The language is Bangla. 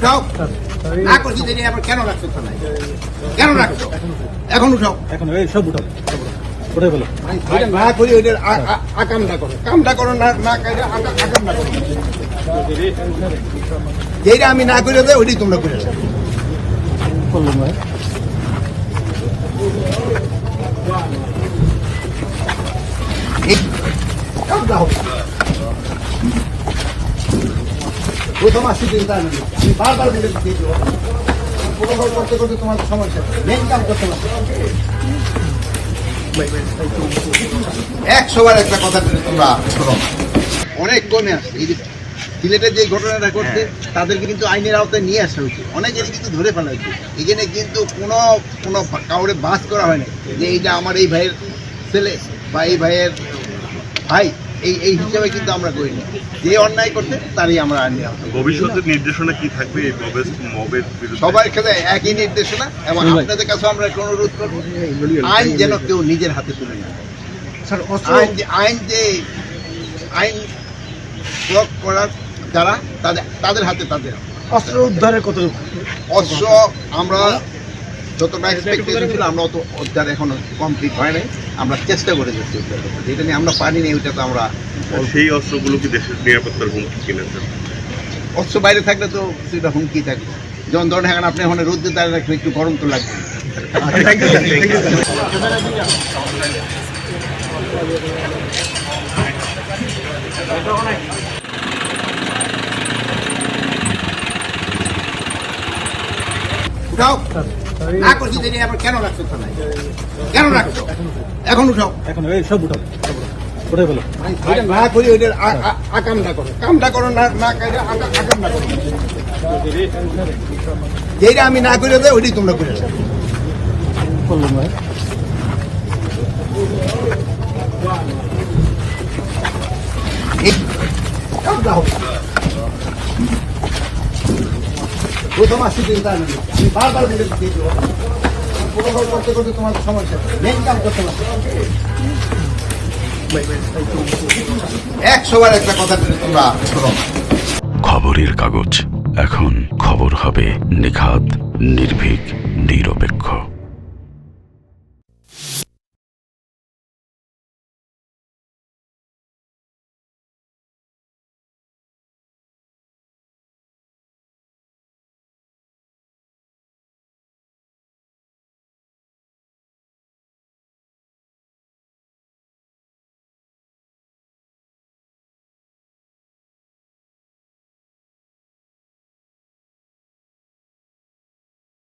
উঠাও। না করছি দেরি আবার কেন রাখছো থানায়। কেন রাখছো? এখন উঠাও। এখন এই সব উঠাও। বলো না করি ওইটার আকামটা করো। কামটা করো না না কাজে আকা- আকামটা করো। যেটা আমি না করে দেয় ওইটাই তোমরা করে ভাই। প্রথম আসছি চিন্তা নেই আমি বারবার বলে প্রোটোকল করতে করতে তোমার সমস্যা মেন কাম করতে পারছ একশো একটা কথা তোমরা শোনো। অনেক কমে আসছে। এই যে সিলেটের যে ঘটনাটা করছে তাদেরকে কিন্তু আইনের আওতায় নিয়ে আসা হয়েছে। অনেকেরই কিন্তু ধরে ফেলা হয়েছে। এখানে কিন্তু কোনো কোনো কাউরে বাস করা হয়নি যে এইটা আমার এই ভাইয়ের ছেলে বা এই ভাইয়ের ভাই। এই এই হিসাবে কিন্তু আমরা করি করিনি যে অন্যায় করতে তারই আমরা আওতায় ভবিষ্যতের নির্দেশনা কি থাকবে এই মবের মবের সবার ক্ষেত্রে একই নির্দেশনা এবং আপনাদের কাছে আমরা একটা অনুরোধ করব আইন যেন কেউ নিজের হাতে তুলে নেয়। স্যার আইন যে আইন যে আইন প্রয়োগ করার যারা তাদের তাদের হাতে তাদের অস্ত্র উদ্ধারের কত অস্ত্র আমরা যতটা এক্সপেকটেশন ছিল আমরা অত উদ্ধার এখনও কমপ্লিট হয় নাই। চেষ্টা করে যাচ্ছি যেটা নিয়ে আমরা পারিনি ওইটা তো আমরা সেই অস্ত্রগুলো কি দেশের নিরাপত্তার হুমকি কিনা? অস্ত্র বাইরে থাকলে তো সেটা হুমকি থাকবে যেমন ধরেন এখন আপনি ওখানে রোদ্রে দাঁড়িয়ে রাখলে একটু গরম তো লাগবে। উঠাও। না করছি দেরি আবার কেন রাখছো থানায় কেন রাখছো এখন উঠাও এখন এই সব উঠাও ওটাই বলো না করি আ- আকামটা করো কামটা করো না না আকামটা করো যেটা আমি না করে দেয় ওইটাই তোমরা করে বললাম ভাই কামটা হবে। প্রথম চিন্তা নেই আমি বারবার বলে প্রোটোকল করতে করতে তোমার সমস্যা। মেন কাম করতে একটা কথা তোমরা খবরের কাগজ। এখন খবর হবে নিখাত, নির্ভীক, নিরপেক্ষ।